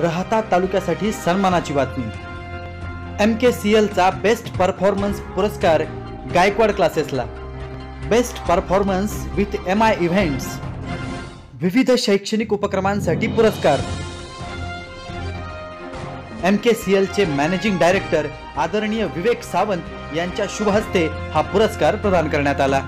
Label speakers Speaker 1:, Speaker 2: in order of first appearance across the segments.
Speaker 1: राहता तालुक्यासाठी सन्मानाची बातमी. एम के सी एलचा बेस्ट परफॉर्मन्स पुरस्कार Gaikwad क्लासेसला best performance with M I events विविध शैक्षणिक उपक्रमांसाठी पुरस्कार. एम के सी एलचे मॅनेजिंग डायरेक्टर आदरणीय विवेक सावंत यांच्या शुभ हस्ते हा पुरस्कार प्रदान करण्यात आला.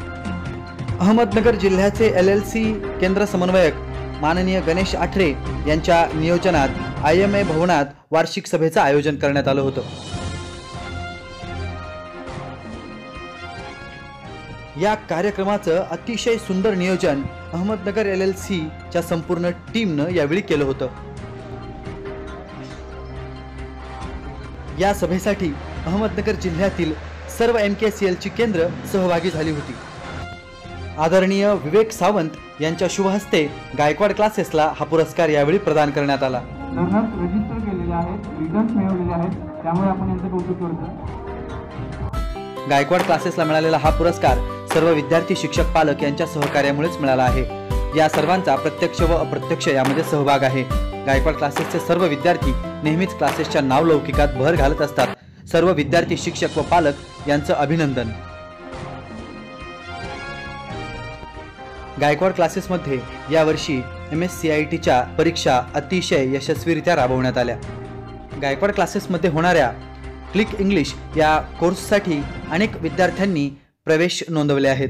Speaker 1: अहमदनगर जिल्ह्याचे एल एल सी केंद्र समन्वयक माननीय गणेश आठरे यांच्या नियोजनात आय एम ए भवनात वार्षिक सभेचं आयोजन करण्यात आलं होतं. या कार्यक्रमाचं अतिशय सुंदर नियोजन अहमदनगर एल एल सीच्या संपूर्ण टीमनं यावेळी केलं होतं. या सभेसाठी अहमदनगर जिल्ह्यातील सर्व एम के सी एलची केंद्र सहभागी झाली होती. आदरणीय विवेक सावंत यांच्या शुभ हस्ते गायकवाड क्लासेसला हा पुरस्कार यावेळी प्रदान करण्यात आला.
Speaker 2: लर्नर्स रजिस्टर केलेले आहेत रिटर्न्स मिळवलेले आहेत त्यामुळे आपण यांचं कौतुक करतो
Speaker 1: गायकवाड क्लासेसला मिळालेला हा पुरस्कार सर्व विद्यार्थी शिक्षक पालक यांच्या सहकार्यामुळेच मिळाला आहे. या सर्वांचा प्रत्यक्ष व अप्रत्यक्ष यामध्ये सहभाग आहे. गायकवाड क्लासेसचे सर्व विद्यार्थी नेहमीच क्लासेसच्या नावलौकिकात भर घालत असतात. सर्व विद्यार्थी शिक्षक व पालक यांचं अभिनंदन. गायकवाड क्लासेसमध्ये यावर्षी एम एस सी आय टीच्या परीक्षा अतिशय यशस्वीरित्या राबवण्यात आल्या. गायकवाड क्लासेसमध्ये होणाऱ्या क्लिक इंग्लिश या कोर्ससाठी अनेक विद्यार्थ्यांनी प्रवेश नोंदवले आहेत.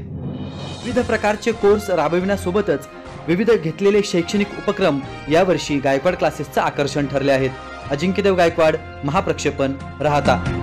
Speaker 1: विविध प्रकारचे कोर्स राबविण्यासोबतच विविध घेतलेले शैक्षणिक उपक्रम यावर्षी गायकवाड क्लासेसचं आकर्षण ठरले आहेत. अजिंक्यदेव गायकवाड महाप्रक्षेपण राहता.